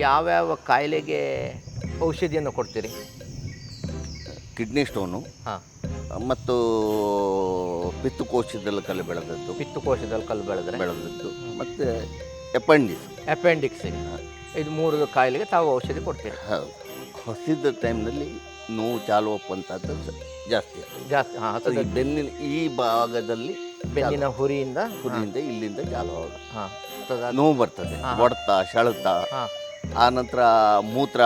ಯಾವ್ಯಾವ ಕಾಯಿಲೆಗೆ ಔಷಧಿಯನ್ನು ಕೊಡ್ತೀರಿ? Kidney stone. ಹಾಂ. ಮತ್ತು ಪಿತ್ತುಕೋಶದಲ್ಲಿ ಕಲ್ಲು ಬೆಳೆದದ್ದು. ಪಿತ್ತುಕೋಶದಲ್ಲಿ ಕಲ್ಲು ಬೆಳೆದ್ರೆ? ಬೆಳೆದದ್ದು. ಮತ್ತು ಎಪೆಂಡಿಕ್ಸ್ ಅಪೆಂಡಿಕ್ಸಿಗೆ ಇದು ಮೂರು ಕಾಯಿಲೆಗೆ ತಾವು ಔಷಧಿ ಕೊಡ್ತೀರಿ? ಹೌದು. ಹಸಿದ ಟೈಮ್ನಲ್ಲಿ ನೋವು ಚಾಲು ಒಪ್ಪುವಂಥದ್ದು ಜಾಸ್ತಿ ಜಾಸ್ತಿ ಹಾಂ ಅದು ಈ ಬೆನ್ನಿನ ಈ ಭಾಗದಲ್ಲಿ ಬೆನ್ನಿನ ಹುರಿಯಿಂದ ಹುರಿಯಿಂದ ಇಲ್ಲಿಂದ ಚಾಲು ಹಾಂ. ನೋವು ಬರ್ತದೆ. ಹೊಡೆತ ಸೆಳೆತ ಹಾಂ. ಆ ನಂತರ ಮೂತ್ರ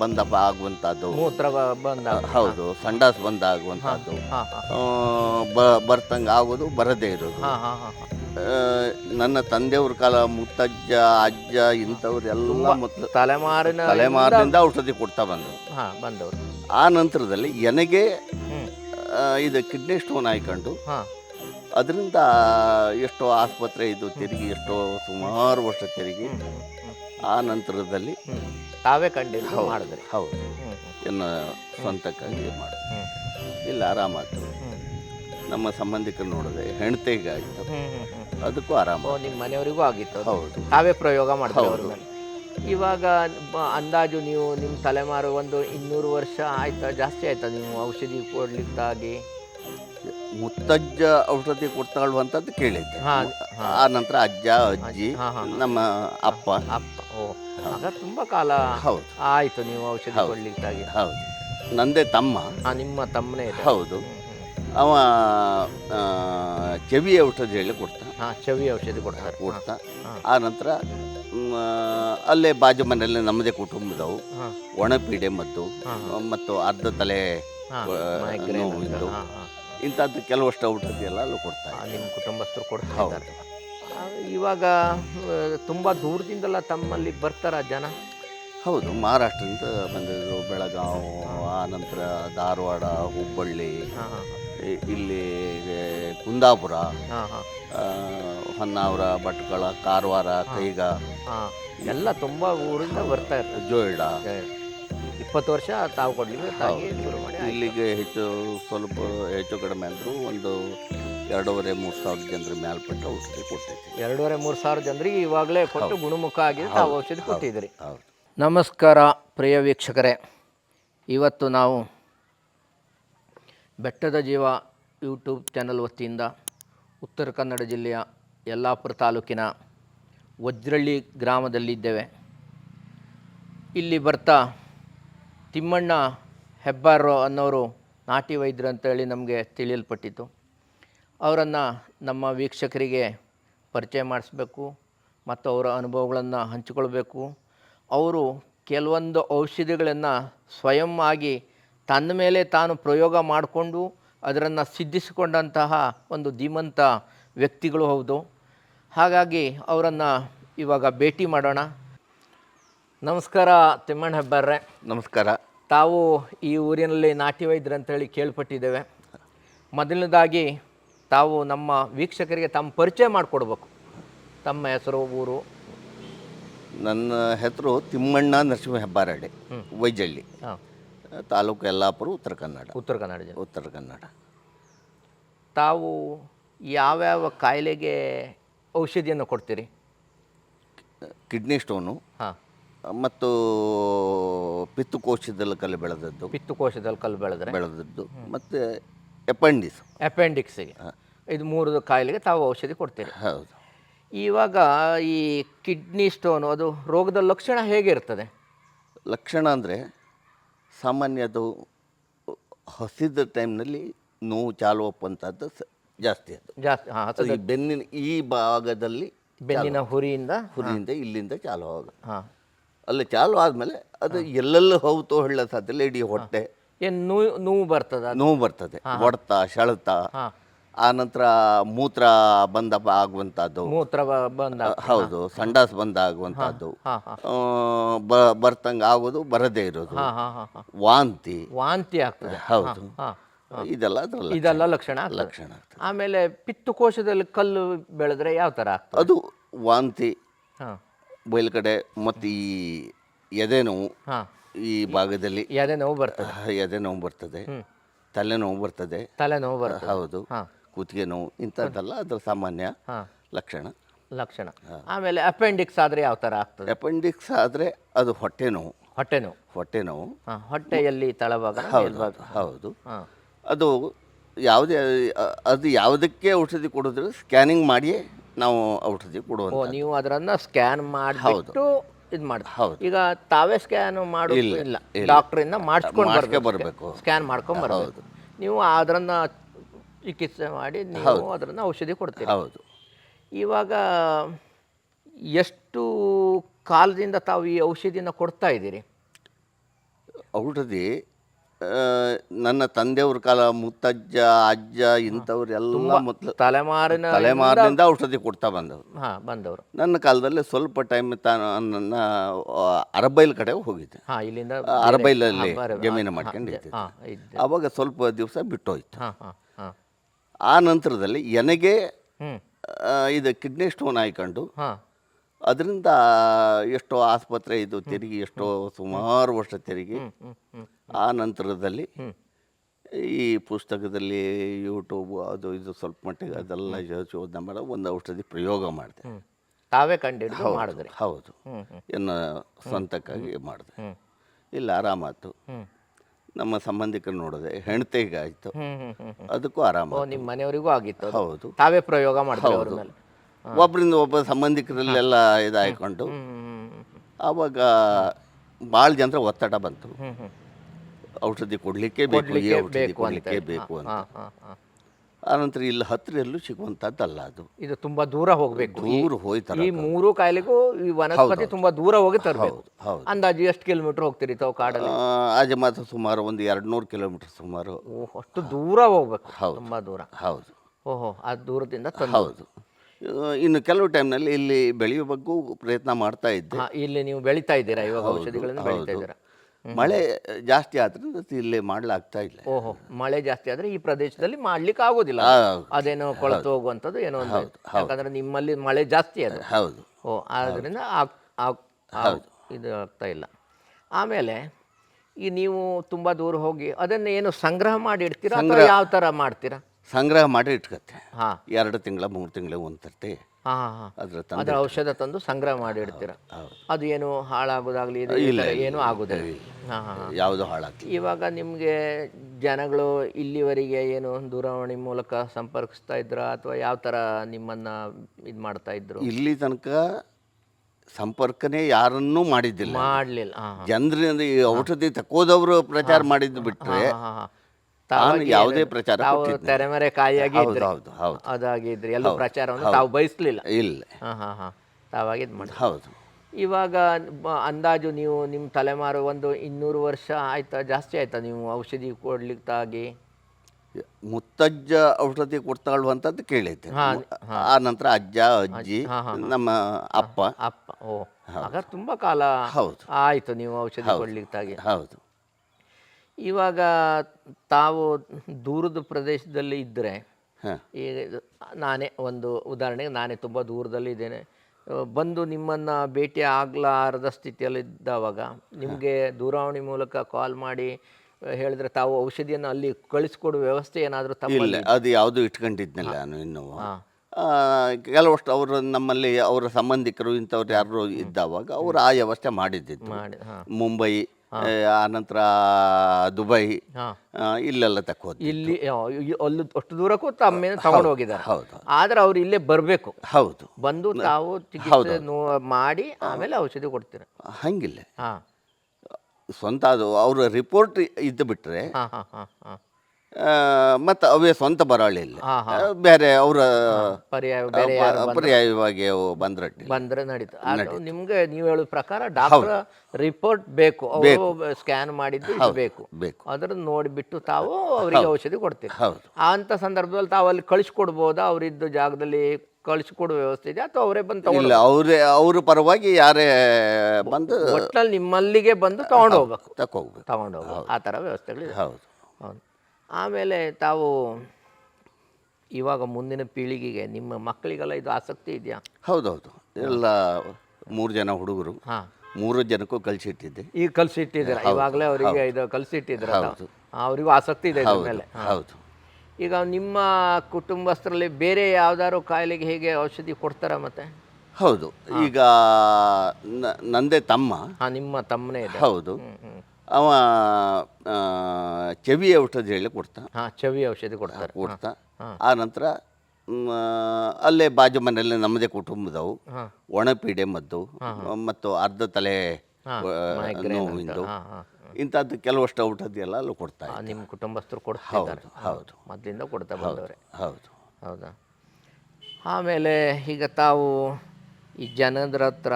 ಬಂದ ಆಗುವಂಥದ್ದು. ಮೂತ್ರ ಬಂದ ಹೌದು ಸಂಡಾಸ್ ಬಂದ ಆಗುವಂಥದ್ದು. ಬರ್ತಂಗೆ ಆಗೋದು ಬರದೇ ಇರೋದು. ನನ್ನ ತಂದೆಯವ್ರ ಕಾಲ ಮುತ್ತಜ್ಜ ಅಜ್ಜ ಇಂಥವ್ರೆಲ್ಲ ತಲೆಮಾರಿನ ತಲೆಮಾರಿನಿಂದ ಔಷಧಿ ಕೊಡ್ತಾ ಬಂದರು. ಬಂದವರು. ಆ ನಂತರದಲ್ಲಿ ನನಗೆ ಇದು ಕಿಡ್ನಿ ಸ್ಟೋನ್ ಆಯ್ಕೊಂಡು ಅದರಿಂದ ಎಷ್ಟೋ ಆಸ್ಪತ್ರೆ ಇದು ತಿರುಗಿ ಎಷ್ಟೋ ಸುಮಾರು ವರ್ಷ ತಿರುಗಿ ಆ ನಂತರದಲ್ಲಿ ತಾವೇ ಕಂಡು ಮಾಡಿದ್ರೆ. ಹೌದು. ಇನ್ನು ಸ್ವಂತಕ್ಕಾಗಿ ಮಾಡಿದೆ ಇಲ್ಲ ಆರಾಮಾಯ್ತು ನಮ್ಮ ಸಂಬಂಧಿಕರು ನೋಡಿದ್ರೆ ಹೆಣ್ತಿಗೆ ಆಯಿತು ಅದಕ್ಕೂ ಆರಾಮ ನಿಮ್ಮ ಮನೆಯವರಿಗೂ ಆಗಿತ್ತು. ಹೌದು. ತಾವೇ ಪ್ರಯೋಗ ಮಾಡ್ತಾರೆ ಇವಾಗ ಅಂದಾಜು ನೀವು ನಿಮ್ಮ ತಲೆಮಾರು ಒಂದು ಇನ್ನೂರು ವರ್ಷ ಆಯ್ತಾ ಜಾಸ್ತಿ ಆಯ್ತಾ ನೀವು ಔಷಧಿ ಕೊಡ್ಲಿಕ್ಕಾಗಿ? ಮುತ್ತಜ್ಜ ಔಷಧಿ ಕೊಡ್ತಾಳುವಂತದ್ದು ಕೇಳಿದ್ದೆ. ಹಾ, ಆ ನಂತರ ಅಜ್ಜ ಅಜ್ಜಿ ಹಾ, ಹಾ. ನಮ್ಮ ಅಪ್ಪ. ಅಪ್ಪ ಓ ಆಗ ತುಂಬ ಕಾಲ ಹೌದು. ಆಯ್ತು ನೀವು ಔಷಧಿ ಹೌದು. ಕೊಡ್ಲಿಕ್ಕಾಗಿ. ಹೌದು. ನಂದೇ ತಮ್ಮ. ನಿಮ್ಮ ತಮ್ಮನೇ ಇದೆ. ಹೌದು. ಅವ ಚವಿ ಚೆವಿ ಔಷಧಿ ಹೇಳಿ ಕೊಡ್ತಾ. ಹಾ ಚವಿ ಔಷಧಿ ಕೊಡ್ತಾರೆ ಕೊಡ್ತಾ. ಹಾ. ಆ ನಂತರ ಮ್, ಅಲ್ಲೇ ಬಾಜು ಮನೆಯಲ್ಲಿ ನಮ್ಮದೇ ಕುಟುಂಬದವು. ಹಾ. ಒಣಪೀಡೆ ಮತ್ತು ಹಾ, ಮತ್ತು ಅರ್ಧ ತಲೆ ಹಾ ಆ, migraine ನೋವು ಅಂತ. ಹಾ, ಹಾ. ಇಂಥದ್ದು ಕೆಲವಷ್ಟು ಔಷಧಿ ಎಲ್ಲ ಕೊಡ್ತಾರೆ ಕೊಡ್ತಾ ನಿಮ್ಮ ಕುಟುಂಬಸ್ಥರು ಕೊಡ್ತಾ ಹೌದು ಇದ್ದಾರೆ ಇವಾಗ ತುಂಬ ದೂರದಿಂದೆಲ್ಲ ತಮ್ಮಲ್ಲಿ ಬರ್ತಾರ ಜನ? ಹೌದು ಮಹಾರಾಷ್ಟ್ರದಿಂದ ಬಂದಿದ್ರು ಬೆಳಗಾವಿ ಆ ನಂತರ ಧಾರವಾಡ ಹುಬ್ಬಳ್ಳಿ ಹಾ ಹಾ ಇ- ಇಲ್ಲಿ ಏ, ಕುಂದಾಪುರ ಹಾ ಹಾ. ಆ, ಹೊನ್ನಾವರ ಭಟ್ಕಳ ಕಾರವಾರ ಕೈಗ ಹಾ. ಎಲ್ಲ ತುಂಬ ಊರಿಂದ ಬರ್ತಾ ಇರ್ತಾರೆ. ಜೋಯಿಡ. ಇಪ್ಪತ್ತು ವರ್ಷ ತಾವು ಕೊಡ್ಲಿಕ್ಕೆ ಆಯ್ತು. ಇಲ್ಲಿಗೆ ಹೆಚ್ಚು ಸ್ವಲ್ಪ ಹೆಚ್ಚು ಕಡಿಮೆ ಅಂದರೂ ಒಂದು ಎರಡೂವರೆ ಮೂರು ಸಾವಿರ ಜನರ ಮೇಲ್ಪಟ್ಟು ಔಷಧಿ ಕೊಟ್ಟೈತಿ ಎರಡೂವರೆ ಮೂರು ಸಾವಿರ ಜನರಿಗೆ ಇವಾಗಲೇ ಕೊಟ್ಟು ಗುಣಮುಖ ಆಗಿ ನಾವು ಔಷಧಿ ಕೊಟ್ಟಿದ್ದೀರಿ. ಹೌದು. ನಮಸ್ಕಾರ ಪ್ರಿಯ ವೀಕ್ಷಕರೇ. ಇವತ್ತು ನಾವು ಬೆಟ್ಟದ ಜೀವ ಯೂಟ್ಯೂಬ್ ಚಾನಲ್ ವತಿಯಿಂದ ಉತ್ತರ ಕನ್ನಡ ಜಿಲ್ಲೆಯ ಯಲ್ಲಾಪುರ ತಾಲೂಕಿನ ವಜ್ರಳ್ಳಿ ಗ್ರಾಮದಲ್ಲಿದ್ದೇವೆ. ಇಲ್ಲಿ ಬರ್ತಾ ತಿಮ್ಮಣ್ಣ ಹೆಬ್ಬಾರು ಅನ್ನೋರು ನಾಟಿ ವೈದ್ಯರು ಅಂತೇಳಿ ನಮಗೆ ತಿಳಿಯಲ್ಪಟ್ಟಿತು ಅವರನ್ನು ನಮ್ಮ ವೀಕ್ಷಕರಿಗೆ ಪರಿಚಯ ಮಾಡಿಸ್ಬೇಕು ಮತ್ತು ಅವರ ಅನುಭವಗಳನ್ನು ಹಂಚಿಕೊಳ್ಬೇಕು. ಅವರು ಕೆಲವೊಂದು ಔಷಧಿಗಳನ್ನು ಸ್ವಯಂ ಆಗಿ ತನ್ನ ಮೇಲೆ ತಾನು ಪ್ರಯೋಗ ಮಾಡಿಕೊಂಡು ಅದರನ್ನು ಸಿದ್ಧಿಸಿಕೊಂಡಂತಹ ಒಂದು ಧೀಮಂತ ವ್ಯಕ್ತಿಗಳು ಹೌದು. ಹಾಗಾಗಿ ಅವರನ್ನು ಇವಾಗ ಭೇಟಿ ಮಾಡೋಣ. ನಮಸ್ಕಾರ ತಿಮ್ಮಣ್ಣ ಹೆಬ್ಬಾರ್ರೆ. ನಮಸ್ಕಾರ. ತಾವು ಈ ಊರಿನಲ್ಲಿ ನಾಟಿ ವೈದ್ಯರು ಅಂತೇಳಿ ಕೇಳ್ಪಟ್ಟಿದ್ದೇವೆ. ಮೊದಲನೇದಾಗಿ ತಾವು ನಮ್ಮ ವೀಕ್ಷಕರಿಗೆ ತಮ್ಮ ಪರಿಚಯ ಮಾಡಿಕೊಡ್ಬೇಕು. ತಮ್ಮ ಹೆಸರು ಊರು. ನನ್ನ ಹೆಸರು ತಿಮ್ಮಣ್ಣ ನರಸಿಂಹ ಹೆಬ್ಬಾರಡೆ ವೈಜಳ್ಳಿ. ತಾಲೂಕು ಯಲ್ಲಾಪುರ ಉತ್ತರ ಕನ್ನಡ. ಉತ್ತರ ಕನ್ನಡ ಜಿಲ್ಲೆ. ಉತ್ತರ ಕನ್ನಡ. ತಾವು ಯಾವ್ಯಾವ ಕಾಯಿಲೆಗೆ ಔಷಧಿಯನ್ನು ಕೊಡ್ತೀರಿ? ಕಿಡ್ನಿ ಸ್ಟೋನು ಹಾಂ. ಮತ್ತು ಪಿತ್ತುಕೋಶದಲ್ಲಿ ಕಲ್ಲು ಬೆಳೆದದ್ದು. ಪಿತ್ತುಕೋಶದಲ್ಲಿ ಕಲ್ಲು ಬೆಳೆದ್ರೆ? ಬೆಳೆದದ್ದು. ಮತ್ತು ಎಪಂಡಿಸ್ ಅಪೆಂಡಿಕ್ಸಿಗೆ ಇದು ಮೂರು ಕಾಯಿಲೆಗೆ ತಾವು ಔಷಧಿ ಕೊಡ್ತೀರಿ. ಹೌದು. ಇವಾಗ ಈ ಕಿಡ್ನಿ ಸ್ಟೋನು ಅದು ರೋಗದ ಲಕ್ಷಣ ಹೇಗಿರ್ತದೆ ಲಕ್ಷಣ ಅಂದರೆ ಸಾಮಾನ್ಯ ಅದು ಹಸಿದ ಟೈಮ್ನಲ್ಲಿ ನೋವು ಚಾಲು ಅಪ್ಪಂಥದ್ದು ಸ- ಜಾಸ್ತಿ ಅದು. ಜಾಸ್ತಿ ಹಾಂ ಅದು ಈ ಬೆನ್ನಿನ ಈ ಭಾಗದಲ್ಲಿ ಬೆನ್ನಿನ ಹುರಿಯಿಂದ ಹುರಿಯಿಂದ ಇಲ್ಲಿಂದ ಚಾಲು ಆಗ ಹಾಂ. ಅಲ್ಲಿ ಚಾಲು ಆದಮೇಲೆ ಅದು ಎಲ್ಲೆಲ್ಲೂ ಹೋಗ್ತೋ ಹೇಳ ಸಾಧ್ಯಲ್ಲ ಇಡೀ ಹೊಟ್ಟೆ. ಏನು ನೋವು ನೋವು ಬರ್ತದ? ನೋವು ಬರ್ತದೆ. ಹೊಡ್ತ ಸೆಳೆತ ಹಾಂ. ಆ ನಂತರ ಮೂತ್ರ ಬಂದ ಆಗುವಂತಹದ್ದು ಮೂತ್ರ ಬ- ಬಂದ ಹೌದು ಸಂಡಾಸ್ ಬಂದ ಆಗುವಂತಹದ್ದು ಬ ಬರ್ತಂಗೆ ಆಗೋದು ಬರದೇ ಇರೋದು. ಹಾಂ ಹಾಂ ಹಾಂ ಹಾಂ. ವಾಂತಿ. ವಾಂತಿ ಆಗ್ತದೆ. ಹೌದು. ಹಾಂ ಇದೆಲ್ಲ ಅದ್ರಲ್ಲ ಇದೆಲ್ಲ ಲಕ್ಷಣ ಆಗ್ತದೆ. ಲಕ್ಷಣ ಆಮೇಲೆ ಪಿತ್ತಕೋಶದಲ್ಲಿ ಕಲ್ಲು ಬೆಳೆದ್ರೆ ಯಾವ ಥರ ಆಗ್ತದೆ? ಅದು ವಾಂತಿ. ಹಾಂ. ಬಯಲು ಮತ್ತು ಈ ಎದೆ ನೋವು ಹಾಂ. ಈ ಭಾಗದಲ್ಲಿ ಎದೆ ನೋವು ಬರ್ತದೆ. ಎದೆ ನೋವು ಬರ್ತದೆ. ತಲೆನೋವು ಬರ್ತದೆ. ತಲೆ ನೋವು ಬರ್ತದೆ. ಹೌದು. ಕೂತಿಗೆ ಕುತ್ತಿಗೆ ನೋವು ಇಂಥದ್ದೆಲ್ಲ ಅದರ ಸಾಮಾನ್ಯ ಹಾಂ. ಲಕ್ಷಣ. ಲಕ್ಷಣ. ಆಮೇಲೆ ಅಪೆಂಡಿಕ್ಸ್ ಆದರೆ ಯಾವ ಥರ ಆಗ್ತದೆ? ಅಪೆಂಡಿಕ್ಸ್ ಆದರೆ ಅದು ಹೊಟ್ಟೆ ನೋವು. ಹೊಟ್ಟೆ ನೋವು. ಹೊಟ್ಟೆ ನೋವು. ಹಾಂ ಹೊಟ್ಟೆಯಲ್ಲಿ ತಳಭಾಗ ಮೇಲ್ಭಾಗ. ಹೌದು ಹಾಂ. ಅದು ಯಾವುದೇ ಅ- ಅದು ಯಾವುದಕ್ಕೆ ಔಷಧಿ ಕೊಡೋದ್ರೆ ಸ್ಕ್ಯಾನಿಂಗ್ ಮಾಡಿಯೇ ನಾವು ಔಷಧಿ ಓ ನೀವು ಅದರನ್ನ ಸ್ಕ್ಯಾನ್ ಮಾಡಿಬಿಟ್ಟು ಇದು ಮಾಡಿ ಹೌದು. ಈಗ ತಾವೇ ಸ್ಕ್ಯಾನ್ ಇಲ್ಲ, ಇಲ್ಲ. ಇಲ್ಲ. ಡಾಕ್ಟ್ರಿಂದ ಮಾಡಿಸ್ಕೊಂಡು ಮಾಡ್ಸ್ಕೊ ಬರಬೇಕು. ಸ್ಕ್ಯಾನ್ ಮಾಡ್ಕೊಂಡು ಬರಬೇಕು. ನೀವು ಅದರನ್ನ ಚಿಕಿತ್ಸೆ ಮಾಡಿ ನೀವು ಅದರನ್ನ ಔಷಧಿ ಕೊಡ್ತೀರಿ. ಹೌದು. ಇವಾಗ ಎಷ್ಟು ಕಾಲದಿಂದ ತಾವು ಈ ಔಷಧಿನ ಕೊಡ್ತಾ ಇದ್ದೀರಿ? ಔಷಧಿ ನನ್ನ ತಂದೆಯವ್ರ ಕಾಲ ಮುತ್ತಜ್ಜ ಅಜ್ಜ ಇಂಥವ್ರೆಲ್ಲ ಮೊದಲು ತಲೆಮಾರಿನ ತಲೆಮಾರಿನಿಂದ ಔಷಧಿ ಕೊಡ್ತಾ ಬಂದವರು. ಹಾಂ ಬಂದವರು. ನನ್ನ ಕಾಲದಲ್ಲಿ ಸ್ವಲ್ಪ ಟೈಮ್ ತಾನು ನನ್ನ ಅರಬೈಲ್ ಕಡೆ ಹೋಗಿದ್ದೆ. ಹಾಂ ಇಲ್ಲಿಂದ ಅರಬೈಲಲ್ಲಿ ಜಮೀನು ಮಾಡ್ಕೊಂಡಿದ್ದೆ ಅವಾಗ ಸ್ವಲ್ಪ ದಿವಸ ಬಿಟ್ಟೋಯ್ತು. ಆ ನಂತರದಲ್ಲಿ ಎನಗೆ ಇದು ಕಿಡ್ನಿ ಸ್ಟೋನ್ ಆಯ್ಕೊಂಡು ಹಾಂ. ಅದರಿಂದ ಎಷ್ಟೋ ಆಸ್ಪತ್ರೆ ಇದು ತಿರುಗಿ ಎಷ್ಟೋ ಸುಮಾರು ವರ್ಷ ತಿರುಗಿ ಆ ನಂತರದಲ್ಲಿ ಈ ಪುಸ್ತಕದಲ್ಲಿ ಯೂಟ್ಯೂಬ್ ಅದು ಇದು ಸ್ವಲ್ಪ ಮಟ್ಟಿಗೆ ಅದೆಲ್ಲ ಶೋಧನೆ ಮಾಡೋ ಒಂದು ಔಷಧಿ ಪ್ರಯೋಗ ಮಾಡಿದೆ. ತಾವೇ ಕಂಡಿಡಿದು ಮಾಡಿದ್ರೆ. ಹೌದು. ಇನ್ನು ಸ್ವಂತಕ್ಕಾಗಿ ಮಾಡಿದೆ. ಇಲ್ಲ ಆರಾಮಾಯ್ತು ನಮ್ಮ ಸಂಬಂಧಿಕರು ನೋಡಿದೆ ಹೆಣ್ತೆಗಾಯ್ತು ಅದಕ್ಕೂ ಆರಾಮ ನಿಮ್ಮ ಮನೆಯವರಿಗೂ ಆಗಿತ್ತು ಹೌದು. ತಾವೇ ಪ್ರಯೋಗ ಮಾಡಿದ್ರು ಒಬ್ಬರಿಂದ ಒಬ್ಬ ಸಂಬಂಧಿಕರಲ್ಲೆಲ್ಲ ಇದಾಯ್ಕೊಂಡು ಆವಾಗ ಭಾಳ ಜನರ ಒತ್ತಡ ಬಂತು. ಔಷಧಿ ಕೊಡಲಿಕ್ಕೆ ಬೇಕು ಈ ಔಷಧಿ ಕೊಡಲಿಕ್ಕೆ ಬೇಕು ಅಂತ. ಆನಂತರ ಇಲ್ಲಿ ಹತ್ತಿರ ಎಲ್ಲೂ ಸಿಗುವಂಥದ್ದಲ್ಲ ಅದು. ಇದು ತುಂಬಾ ದೂರ ಹೋಗಬೇಕು. ದೂರ ಹೋಯ್ತಾರೆ ಈ ಮೂರು ಕಾಯಿಲೆಗೂ ಈ ವನಸ್ಪತಿ ತುಂಬಾ ದೂರ ಹೋಗಿ ತರಬೇಕು. ಹೌದು ಅಂದಾಜು ಎಷ್ಟು ಕಿಲೋಮೀಟರ್ ಹೋಗ್ತೀರಿ ತಾವು ಕಾಡಲ್ಲಿ? ಆಜೆ ಮಾತ್ರ ಸುಮಾರು ಒಂದು ಎರಡು ನೂರು ಕಿಲೋಮೀಟರ್ ಸುಮಾರು. ಅಷ್ಟು ದೂರ ಹೋಗ್ಬೇಕು. ಹೌದು. ತುಂಬಾ ದೂರ. ಹೌದು. ಓಹೋ ಆ ದೂರದಿಂದ ಹೌದು. ಇನ್ನು ಕೆಲವು ಟೈಮ್ನಲ್ಲಿ ಇಲ್ಲಿ ಬೆಳೆಯುವ ಬಗ್ಗೆ ಪ್ರಯತ್ನ ಮಾಡ್ತಾ ಇದ್ದೆ. ಹಾ, ಇಲ್ಲಿ ನೀವು ಬೆಳಿತಾ ಇದ್ದೀರಾ? ಇವಾಗ ಔಷಧಿಗಳನ್ನು ಬೆಳಿತಾ ಇದ್ದೀರಾ? ಮಳೆ ಜಾಸ್ತಿ ಆದ್ರೆ ಇಲ್ಲಿ ಮಾಡ್ಲಾಗ್ತಾ ಇಲ್ಲ. ಓಹೋ ಮಳೆ ಜಾಸ್ತಿ ಆದ್ರೆ ಈ ಪ್ರದೇಶದಲ್ಲಿ ಮಾಡ್ಲಿಕ್ಕೆ ಆಗೋದಿಲ್ಲ. ಆ, ಅದೇನೋ ಕೊಳತು ಹೋಗುವಂಥದ್ದು ಏನೋ ಒಂದು ಯಾಕಂದ್ರೆ ನಿಮ್ಮಲ್ಲಿ ಮಳೆ ಜಾಸ್ತಿ ಅದು. ಹೌದು. ಓ ಆದ್ರಿಂದ ಆಗ್- ಆಗ್- ಆಗ್- ಇದು ಆಗ್ತಾ ಇಲ್ಲ. ಆಮೇಲೆ ಈ ನೀವು ತುಂಬಾ ದೂರ ಹೋಗಿ ಅದನ್ನ ಏನು ಸಂಗ್ರಹ ಮಾಡಿ ಇಡ್ತೀರಾ ಅಥವಾ ಯಾವ ತರ ಮಾಡ್ತೀರಾ? ಸಂಗ್ರಹ ಮಾಡಿ ಇಟ್ಕತ್ತೆ. ಹಾ. ಎರಡು ತಿಂಗಳ ಮೂರು ತಿಂಗಳ ಒಂದು ತರ್ತಿ ಹಾ ಹಾ. ಅದ್ರ ತಂದು ಅದರ ಔಷಧ ತಂದು ಸಂಗ್ರಹ ಮಾಡಿ ಇಡ್ತೀರ. ಅದು ಏನು ಹಾಳಾಗೋದಾಗ್ಲಿ ಇದು ಈ ಥರ ಏನೂ ಆಗೋದಿಲ್ಲ. ಹಾ ಹಾ ಹಾ. ಯಾವುದು ಹಾಳಾಗ್ತಿ ಇವಾಗ ನಿಮಗೆ ಜನಗಳು ಇಲ್ಲಿವರೆಗೆ ಏನು ದೂರವಾಣಿ ಮೂಲಕ ಸಂಪರ್ಕಿಸ್ತಾ ಇದ್ರ? ಅಥವಾ ಯಾವ ಥರ ನಿಮ್ಮನ್ನ ಇದು ಮಾಡ್ತಾ ಇದ್ರು? ಇಲ್ಲಿ ತನಕ ಸಂಪರ್ಕನೇ ಯಾರನ್ನೂ ಮಾಡಿದ್ದಿಲ್ಲ. ಮಾಡಲಿಲ್ಲ. ಹಾಂ ಜನರಿಂದ ಈ ಔಷಧಿ ತಕ್ಕೋದವರು ಪ್ರಚಾರ ಮಾಡಿದ್ದು ಬಿಟ್ಟರೆ ಹಾಂ ಹಾಂ. ನಾನು ಯಾವುದೇ ಪ್ರಚಾರ ತಾವು ಕೊಟ್ಟಿದ್ದೆ. ತೆರೆಮರೆ ಕಾಯಿಯಾಗಿ ಹೌದು ಇದ್ರಿ. ಹೌದು ಹೌದು. ಅದಾಗಿದ್ರಿ ಎಲ್ಲ ಪ್ರಚಾರವನ್ನು ತಾವು ಬಯಸ್ಲಿಲ್ಲ. ಇಲ್ಲ. ಹಾ ಹಾ ಹಾ. ತಾವಾಗಿ ಇದು ಮಾಡಿ ಹೌದು. ಇವಾಗ ಬ- ಅಂದಾಜು ನೀವು ನಿಮ್ಮ ತಲೆಮಾರು ಒಂದು ಇನ್ನೂರು ವರ್ಷ ಆಯ್ತಾ ಜಾಸ್ತಿ ಆಯ್ತಾ ನೀವು ಔಷಧಿ ಕೊಡ್ಲಿಕ್ಕಾಗಿ? ಮುತ್ತಜ್ಜ ಔಷಧಿ ಕೊಡ್ತಾಳು ಅಂತದ್ದು ಕೇಳಿದ್ದೆ ಆ ನಂತರ ಅಜ್ಜ ಅಜ್ಜಿ ನಮ್ಮ ಅಪ್ಪ. ಅಪ್ಪ. ಓ ತುಂಬಾ ತುಂಬ ಕಾಲ ಹೌದು. ಆಯ್ತು ನೀವು ಔಷಧಿ ಕೊಡ್ಲಿಕ್ಕಾಗಿ. ಹೌದು. ಇವಾಗ ತಾವು ದೂರದ ಪ್ರದೇಶದಲ್ಲಿ ಇದ್ದರೆ ಈಗ ನಾನೇ ಒಂದು ಉದಾಹರಣೆಗೆ ನಾನೇ ತುಂಬ ದೂರದಲ್ಲಿ ಇದ್ದೇನೆ. ಬಂದು ನಿಮ್ಮನ್ನು ಭೇಟಿ ಆಗಲಾರದ ಸ್ಥಿತಿಯಲ್ಲಿದ್ದಾವಾಗ ನಿಮಗೆ ದೂರವಾಣಿ ಮೂಲಕ ಕಾಲ್ ಮಾಡಿ ಹೇಳಿದ್ರೆ ತಾವು ಔಷಧಿಯನ್ನು ಅಲ್ಲಿ ಕಳಿಸ್ಕೊಡುವ ವ್ಯವಸ್ಥೆ ಏನಾದರೂ ಇಲ್ಲ ಅದು ಯಾವುದು ಇಟ್ಕೊಂಡಿದ್ನಲ್ಲ ನಾನು ಇನ್ನೂ. ಕೆಲವಷ್ಟು ಅವರು ನಮ್ಮಲ್ಲಿ ಅವರ ಸಂಬಂಧಿಕರು ಇಂಥವ್ರು ಯಾರು ಇದ್ದಾವಾಗ ಅವರು ಆ ವ್ಯವಸ್ಥೆ ಮಾಡಿದ್ದಿದ್ದು ಮಾಡಿ ಮುಂಬೈ ಆ, ನಂತರ ದುಬೈ ಇಲ್ಲೆಲ್ಲ ತಕ್ಕೋದು ಇಲ್ಲಿ ಅಲ್ಲಿ ಅಷ್ಟು ದೂರಕ್ಕೂ ತಮ್ಮ ತಗೊಂಡು ಹೋಗಿದ್ದಾರೆ. ಹೌದು. ಆದ್ರೆ ಅವ್ರು ಇಲ್ಲೇ ಬರಬೇಕು. ಹೌದು. ಬಂದು ತಾವು ಚಿಕಿತ್ಸೆ ಮಾಡಿ ಆಮೇಲೆ ಔಷಧಿ ಕೊಡ್ತೀರ. ಹಂಗಿಲ್ಲ. ಸ್ವಂತ ಅದು ಅವರ ರಿಪೋರ್ಟ್ ಇದ್ದು ಬಿಟ್ರೆ ಮತ್ತು ಅವೇ ಸ್ವಂತ ಬರಲಿಲ್ಲ ಹಾ, ಹಾ. ಬೇರೆ ಅವರ ಪರ್ಯಾಯ ಬೇರೆ ಯಾರು ಪರ್ಯಾಯವಾಗಿ ಅವು ಬಂದ್ರಟ್ಟಿ ಬಂದ್ರೆ ನಡೀತು. ಆದ್ರೆ ನಿಮ್ಗೆ ನೀವು ಹೇಳಿದ ಪ್ರಕಾರ ಡಾಕ್ಟರ್ ರಿಪೋರ್ಟ್ ಬೇಕು. ಅವರು ಸ್ಕ್ಯಾನ್ ಮಾಡಿದ್ದು ಇದು ಬೇಕು. ಬೇಕು. ಅದನ್ನ ನೋಡಿಬಿಟ್ಟು ತಾವು ಅವರಿಗೆ ಔಷಧಿ ಕೊಡ್ತೀರಿ. ಹೌದು. ಆ ಅಂತ ಸಂದರ್ಭದಲ್ಲಿ ತಾವು ಅಲ್ಲಿ ಕಳಿಸ್ಕೊಡ್ಬೋದಾ? ಅವರಿದ್ದು ಜಾಗದಲ್ಲಿ ಕಳಿಸ್ಕೊಡುವ ವ್ಯವಸ್ಥೆ ಇದೆ ಅಥವಾ ಅವರೇ ಬಂದು ತಗೊಂಡು ಇಲ್ಲ ಅವರೇ ಅವ್ರ ಪರವಾಗಿ ಯಾರೇ ಬಂದು ಒಟ್ಟಲ್ಲಿ ನಿಮ್ಮಲ್ಲಿಗೆ ಬಂದು ತಗೊಂಡು ಹೋಗ್ಬೇಕು. ತಕೋಗ್ಬೇಕು ತಗೊಂಡು ಹೋಗ್ಬೇಕು. ಆ ಥರ ವ್ಯವಸ್ಥೆಗಳಿದೆ. ಹೌದು. ಹೌದು. ಆಮೇಲೆ ತಾವು ಇವಾಗ ಮುಂದಿನ ಪೀಳಿಗೆಗೆ ನಿಮ್ಮ ಮಕ್ಕಳಿಗೆಲ್ಲ ಇದು ಆಸಕ್ತಿ ಇದೆಯಾ? ಹೌದೌದು. ಎಲ್ಲ ಮೂರು ಜನ ಹುಡುಗರು ಹಾಂ. ಮೂರು ಜನಕ್ಕೂ ಕಲಿಸಿಟ್ಟಿದ್ದೆ. ಈಗ ಕಲಿಸಿಟ್ಟಿದ್ದೀರಾ? ಇವಾಗಲೇ ಅವರಿಗೆ ಇದು ಕಲಿಸಿಟ್ಟಿದ್ದೀರ ಹೌದು. ಅವರಿಗೂ ಆಸಕ್ತಿ ಇದೆ ಇದ್ರ ಮೇಲೆ. ಹೌದು. ಈಗ ನಿಮ್ಮ ಕುಟುಂಬಸ್ಥರಲ್ಲಿ ಬೇರೆ ಯಾವ್ದಾದ್ರು ಕಾಯಿಲೆಗೆ ಹೇಗೆ ಔಷಧಿ ಕೊಡ್ತಾರ ಮತ್ತೆ? ಹೌದು. ಈಗ ನ- ನಂದೇ ತಮ್ಮ. ಹಾ ನಿಮ್ಮ ತಮ್ಮನೇ ಇದೆ. ಹೌದು. ಅವ ಆ, ಚೆವಿ ಔಷಧಿ ಹೇಳಿ ಕೊಡ್ತಾ ಹಾ ಚವಿ ಔಷಧಿ ಕೊಡ್ತಾರೆ. ಕೊಡ್ತಾ. ಆ ನಂತರ ಮ್, ಅಲ್ಲೇ ಬಾಜು ಮನೆಯಲ್ಲೇ ನಮ್ಮದೇ ಕುಟುಂಬದವು. ಹಾ. ಒಣಪೀಡೆ ಮದ್ದು ಮತ್ತು ಅರ್ಧ ತಲೆ ಹಾ, ಆ, ನೋವಿಂದು ಹಾ ಹಾ ಇಂಥದ್ದು ಕೆಲವಷ್ಟು ಔಷಧಿ ಎಲ್ಲ ಅಲ್ಲಿ ಕೊಡ್ತಾ ಆ. ನಿಮ್ಮ ಕುಟುಂಬಸ್ಥರು ಕೊಡ್ತಿದ್ದಾರೆ ಹೌದು ಹೌದು. ಮೊದಲಿಂದ ಕೊಡ್ತಾ ಬಂದವ್ರೆ. ಹೌದು. ಹೌದಾ? ಆಮೇಲೆ ಈಗ ತಾವು ಈ ಜನದ್ರ ಹತ್ರ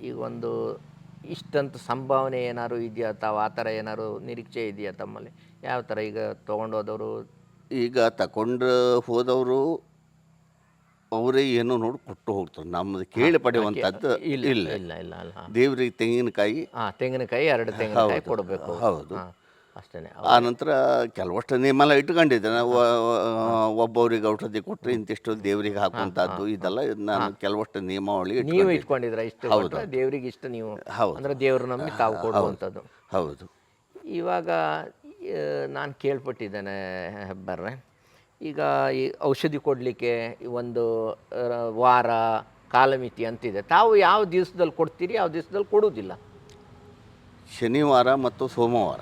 ಈಗ ಒಂದು ಇಷ್ಟಂತ ಸಂಭಾವನೆ ಏನಾದ್ರು ಇದೆಯಾ ತಾವು ಆ ಥರ ಏನಾದ್ರು ನಿರೀಕ್ಷೆ ಇದೆಯಾ ತಮ್ಮಲ್ಲಿ? ಯಾವ ಥರ ಈಗ ತೊಗೊಂಡು ಹೋದವರು? ಈಗ ತಗೊಂಡು ಹೋದವರು ಅವರೇ ಏನೋ ನೋಡಿ ಕೊಟ್ಟು ಹೋಗ್ತಾರೆ. ನಮ್ಮದು ಕೇಳಿ ಪಡೆಯುವಂಥದ್ದು ಇಲ್ಲ ಇಲ್ಲ. ಇಲ್ಲ ಅಲ್ಲ ದೇವ್ರಿಗೆ ತೆಂಗಿನಕಾಯಿ ಹಾಂ ತೆಂಗಿನಕಾಯಿ ಎರಡು ತೆಂಗಿನಕಾಯಿ ಕೊಡಬೇಕು. ಹೌದು. ಅಷ್ಟೇ ಆ ನಂತರ ಕೆಲವಷ್ಟು ನಿಯಮೆಲ್ಲ ಇಟ್ಕೊಂಡಿದ್ದೆ. ನಾವು ಒಬ್ಬೊಬ್ರಿಗೆ ಔಷಧಿ ಕೊಟ್ಟರೆ ಇಂತಿಷ್ಟು ದೇವರಿಗೆ ಹಾಕುವಂಥದ್ದು ಇದೆಲ್ಲ ನಾನು ಕೆಲವಷ್ಟು ನಿಯಮಾವಳಿ ನೀವು ಇಟ್ಕೊಂಡಿದ್ರೆ ಇಷ್ಟು ಹೌದು. ದೇವರಿಗೆ ಇಷ್ಟು ನೀವು ಹೌದು. ಅಂದ್ರೆ ದೇವರು ನಮಗೆ ತಾವು ಕೊಡುವಂಥದ್ದು. ಹೌದು. ಇವಾಗ ನಾನು ಕೇಳ್ಪಟ್ಟಿದ್ದೇನೆ ಹೆಬ್ಬರ್ರೆ ಈಗ ಈ ಔಷಧಿ ಕೊಡಲಿಕ್ಕೆ ಒಂದು ವಾರ ಕಾಲಮಿತಿ ಅಂತಿದೆ. ತಾವು ಯಾವ ದಿವಸದಲ್ಲಿ ಕೊಡ್ತೀರಿ ಯಾವ ದಿವಸದಲ್ಲಿ ಕೊಡುವುದಿಲ್ಲ? ಶನಿವಾರ ಮತ್ತು ಸೋಮವಾರ.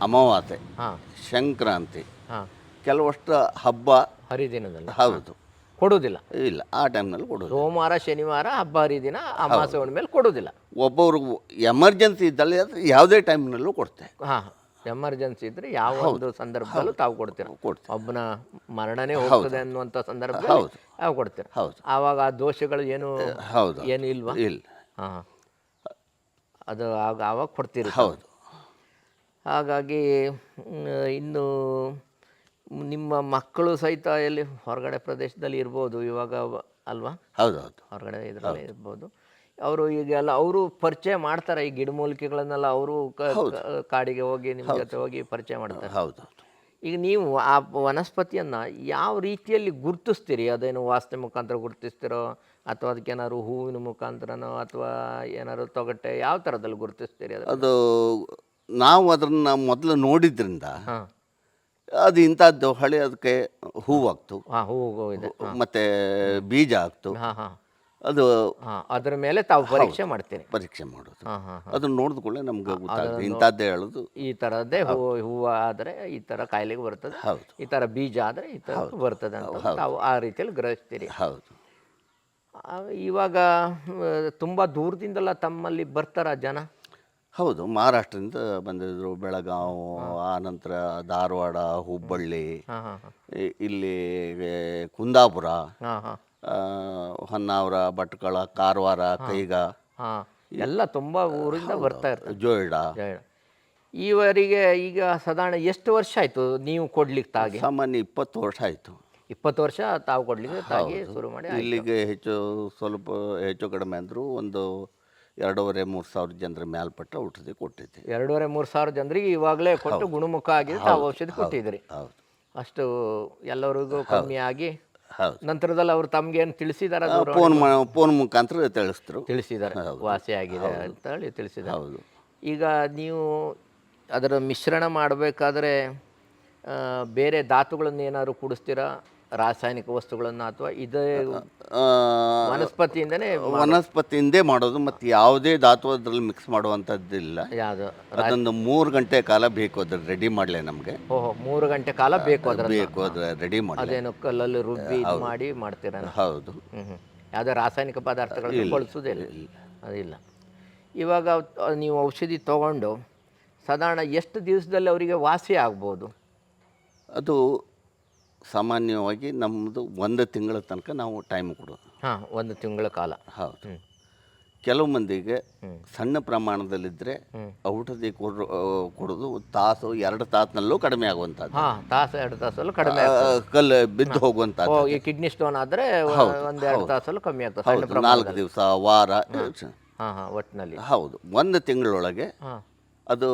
ಅಮಾವಾಸ್ಯೆ ಹಾಂ. ಸಂಕ್ರಾಂತಿ ಹಾಂ. ಕೆಲವಷ್ಟು ಹಬ್ಬ ಹರಿದಿನದಲ್ಲಿ. ಹೌದು. ಕೊಡುವುದಿಲ್ಲ. ಇಲ್ಲ ಆ ಟೈಮ್ನಲ್ಲಿ ಕೊಡೋದು ಸೋಮವಾರ ಶನಿವಾರ ಹಬ್ಬ ಹರಿದಿನ ಅಮಾಸೆ ಮೇಲೆ ಕೊಡುವುದಿಲ್ಲ. ಒಬ್ಬೊಬ್ರಿಗೆ ಎಮರ್ಜೆನ್ಸಿ ಇದ್ದಲ್ಲಿ ಅದು ಯಾವುದೇ ಟೈಮ್ನಲ್ಲೂ ಕೊಡ್ತೆ. ಹಾಂ ಎಮರ್ಜೆನ್ಸಿ ಇದ್ದರೆ ಯಾವ ಒಂದು ಸಂದರ್ಭದಲ್ಲೂ ತಾವು ಕೊಡ್ತೀರ. ಕೊಡ್ತೀವಿ ಒಬ್ಬನ ಮರಣನೇ ಹೋಗ್ತದೆ ಅನ್ನುವಂಥ ಸಂದರ್ಭದಲ್ಲಿ ಹೌದು. ಯಾವ ಕೊಡ್ತೀರ. ಹೌದು. ಆವಾಗ ಆ ದೋಷಗಳು ಏನು ಹೌದು. ಏನು ಇಲ್ವಾ? ಇಲ್ಲ. ಹಾಂ. ಅದು ಆಗ ಆವಾಗ ಕೊಡ್ತೀರಿ ಹೌದು. ಹಾಗಾಗಿ ಇನ್ನು ನಿಮ್ಮ ಮಕ್ಕಳು ಸಹಿತ ಎಲ್ಲಿ ಹೊರಗಡೆ ಪ್ರದೇಶದಲ್ಲಿ ಇರ್ಬೋದು ಇವಾಗ ಅಲ್ವಾ? ಹೌದೌದು. ಹೌದು ಹೊರಗಡೆ ಇದರಲ್ಲಿ ಇರ್ಬೋದು. ಅವರು ಈಗ ಎಲ್ಲ ಅವರು ಪರಿಚಯ ಮಾಡ್ತಾರೆ ಈ ಗಿಡಮೂಲಿಕೆಗಳನ್ನೆಲ್ಲ ಅವರು ಕಾಡಿಗೆ ಹೋಗಿ ನಿಮ್ಮ ಜೊತೆ ಹೋಗಿ ಪರಿಚಯ ಮಾಡ್ತಾರೆ. ಹೌದು ಈಗ ನೀವು ಆ ವನಸ್ಪತಿಯನ್ನು ಯಾವ ರೀತಿಯಲ್ಲಿ ಗುರುತಿಸ್ತೀರಿ? ಅದೇನು ವಾಸನೆ ಮುಖಾಂತರ ಗುರುತಿಸ್ತೀರೋ ಅಥವಾ ಅದಕ್ಕೇನಾದ್ರು ಹೂವಿನ ಮುಖಾಂತರನೋ ಅಥವಾ ಏನಾದ್ರು ತೊಗಟೆ ಯಾವ ಥರದಲ್ಲಿ ಗುರುತಿಸ್ತೀರಿ ಅದು ನಾವು ಅದನ್ನು ಮೊದಲು ನೋಡಿದ್ರಿಂದ ಅದು ಇಂಥದ್ದು ಹಳೆ ಅದಕ್ಕೆ ಹೂವಾಗ್ತು. ಹಾಂ ಹೂವು ಇದೆ ಮತ್ತೆ ಬೀಜ ಆಗ್ತು. ಹಾಂ ಹಾಂ. ಅದು ಅದರ ಅದ್ರ ಮೇಲೆ ತಾವು ಪರೀಕ್ಷೆ ಮಾಡ್ತೀರಿ. ಪರೀಕ್ಷೆ ಮಾಡೋದು. ಹಾಂ ಹಾಂ ಅದನ್ನು ನೋಡಿದ ಕೂಡಲೇ ನಮ್ಗೆ ಗೊತ್ತಾಗ್ತದೆ. ಇಂಥದ್ದೇ ಹೇಳೋದು. ಈ ಥರದ್ದೇ ಹೂ ಹೂವು ಆದರೆ ಈ ಥರ ಕಾಯಿಲೆಗೆ ಬರ್ತದೆ. ಹೌದು. ಈ ಥರ ಬೀಜ ಆದರೆ ಈ ಥರ ಬರ್ತದೆ ಅಂತ ತಾವು ಆ ರೀತಿಯಲ್ಲಿ ಗ್ರಹಿಸ್ತೀರಿ. ಹೌದು. ಆ, ಇವಾಗ ತುಂಬ ದೂರದಿಂದಲ್ಲ ತಮ್ಮಲ್ಲಿ ಬರ್ತಾರ ಜನ? ಹೌದು ಮಹಾರಾಷ್ಟ್ರದಿಂದ ಬಂದಿದ್ರು ಬೆಳಗಾವ್ ಆ ನಂತರ ಧಾರವಾಡ ಹುಬ್ಬಳ್ಳಿ ಇ- ಇಲ್ಲಿ ಏ, ಕುಂದಾಪುರ ಆ, ಹೊನ್ನಾವರ ಭಟ್ಕಳ ಕಾರವಾರ ಕೈಗ. ಹಾಂ. ಎಲ್ಲ ತುಂಬಾ ಊರಿಂದ ಬರ್ತಾ ಇರ್ತಾರೆ ಜೋಯಿಡಾ. ಜಯ. ಈವರೆಗೆ ಈಗ ಸಾಧಾರಣ ಎಷ್ಟು ವರ್ಷ ಆಯ್ತು ನೀವು ಕೊಡ್ಲಿಕ್ಕೆ ತಾಗಿ? ಸಾಮಾನ್ಯ ಇಪ್ಪತ್ತು ವರ್ಷ ಆಯಿತು. ಇಪ್ಪತ್ತು ವರ್ಷ ತಾವು ಕೊಡ್ಲಿಕ್ಕೆ ತಾಗಿ ಶುರು ಮಾಡಿ ಆಯ್ತು. ಇಲ್ಲಿಗೆ ಹೆಚ್ಚು ಸ್ವಲ್ಪ ಹೆಚ್ಚು ಕಡಿಮೆ ಅಂದರೂ ಒಂದು ಎರಡೂವರೆ ಮೂರು ಸಾವಿರ ಜನರ ಮೇಲ್ಪಟ್ಟ ಔಷಧಿ ಕೊಟ್ಟಿದ್ದೆ. ಎರಡೂವರೆ ಮೂರು ಸಾವಿರ ಜನರಿಗೆ ಇವಾಗಲೇ ಕೊಟ್ಟು ಗುಣಮುಖ ಆಗಿ ತಾವು ಔಷಧಿ ಕೊಟ್ಟಿದ್ದೀರಿ. ಹೌದು. ಅಷ್ಟು ಎಲ್ಲರಿಗೂ ಕಮ್ಮಿ ಆಗಿ ಹೌದು. ನಂತರದಲ್ಲಿ ಅವರು ತಮ್ಗೇನು ತಿಳಿಸಿದಾರ ಫೋನ್ ಫೋನ್ ಮುಖಾಂತರ ತಿಳಿಸಿದ್ರು. ತಿಳಿಸಿದ್ದಾರೆ ವಾಸಿ ಆಗಿದೆ ಅಂತ ಹೇಳಿ ತಿಳಿಸಿದ್ದಾರೆ ಹೌದು. ಈಗ ನೀವು ಅದರ ಮಿಶ್ರಣ ಮಾಡಬೇಕಾದ್ರೆ ಬೇರೆ ಧಾತುಗಳನ್ನು ಏನಾದ್ರು ಕುಡಿಸ್ತೀರಾ? ರಾಸಾಯನಿಕ ವಸ್ತುಗಳನ್ನು ಅಥವಾ ಇದೇ ವನಸ್ಪತಿಯಿಂದನೇ ವನಸ್ಪತಿಯಿಂದೇ ಮಾಡೋದು ಮತ್ತು ಯಾವುದೇ ಧಾತು ಅದರಲ್ಲಿ ಮಿಕ್ಸ್ ಮಾಡುವಂಥದ್ದಿಲ್ಲ. ಯಾವುದು? ಅದೊಂದು ಮೂರು ಗಂಟೆ ಕಾಲ ಬೇಕು ಅದ್ರ ರೆಡಿ ಮಾಡಲೇ ನಮಗೆ. ಓಹೋ ಮೂರು ಗಂಟೆ ಕಾಲ ಬೇಕು ಅದ್ರ ಬೇಕು ಅದ್ರ ರೆಡಿ ಮಾಡಿ ಅದೇನು ಕಲ್ಲಲ್ಲಿ ರುಬ್ಬಿ ಇದು ಮಾಡಿ ಮಾಡ್ತೀರ ಹೌದು. ಯಾವುದೇ ರಾಸಾಯನಿಕ ಪದಾರ್ಥಗಳನ್ನು ಬಳಸೋದಿಲ್ಲ ಅದಿಲ್ಲ ಇವಾಗ ನೀವು ಔಷಧಿ ತಗೊಂಡು ಸಾಧಾರಣ ಎಷ್ಟು ದಿವಸದಲ್ಲಿ ಅವರಿಗೆ ವಾಸಿ ಆಗ್ಬೋದು? ಅದು ಸಾಮಾನ್ಯವಾಗಿ ನಮ್ಮದು ಒಂದು ತಿಂಗಳ ತನಕ ನಾವು ಟೈಮ್ ಕೊಡೋದು. ಹಾಂ ಒಂದು ತಿಂಗಳ ಕಾಲ. ಹೌದು. ಕೆಲವು ಮಂದಿಗೆ ಸಣ್ಣ ಪ್ರಮಾಣದಲ್ಲಿದ್ದರೆ ಔಷಧಿ ಕೊಡೋ ಕೊಡೋದು ತಾಸು ಎರಡು ತಾಸಿನಲ್ಲೂ ಕಡಿಮೆ ಆಗುವಂಥದ್ದು. ಹಾಂ ತಾಸು ಎರಡು ತಾಸಲ್ಲೂ ಕಡಿಮೆ ಕಲ್ಲು ಬಿದ್ದು ಹೋಗುವಂಥದ್ದು. ಈ ಕಿಡ್ನಿ ಸ್ಟೋನ್ ಆದರೆ ಒಂದು ಎರಡು ತಾಸಲ್ಲೂ ಕಮ್ಮಿ ಆಗ್ತದೆ ಸಣ್ಣ ಹೌದು ನಾಲ್ಕು ದಿವಸ ವಾರ ಹಾಂ. ಹಾಂ. ಒಟ್ಟಿನಲ್ಲಿ ಹೌದು ಒಂದು ತಿಂಗಳೊಳಗೆ ಅದು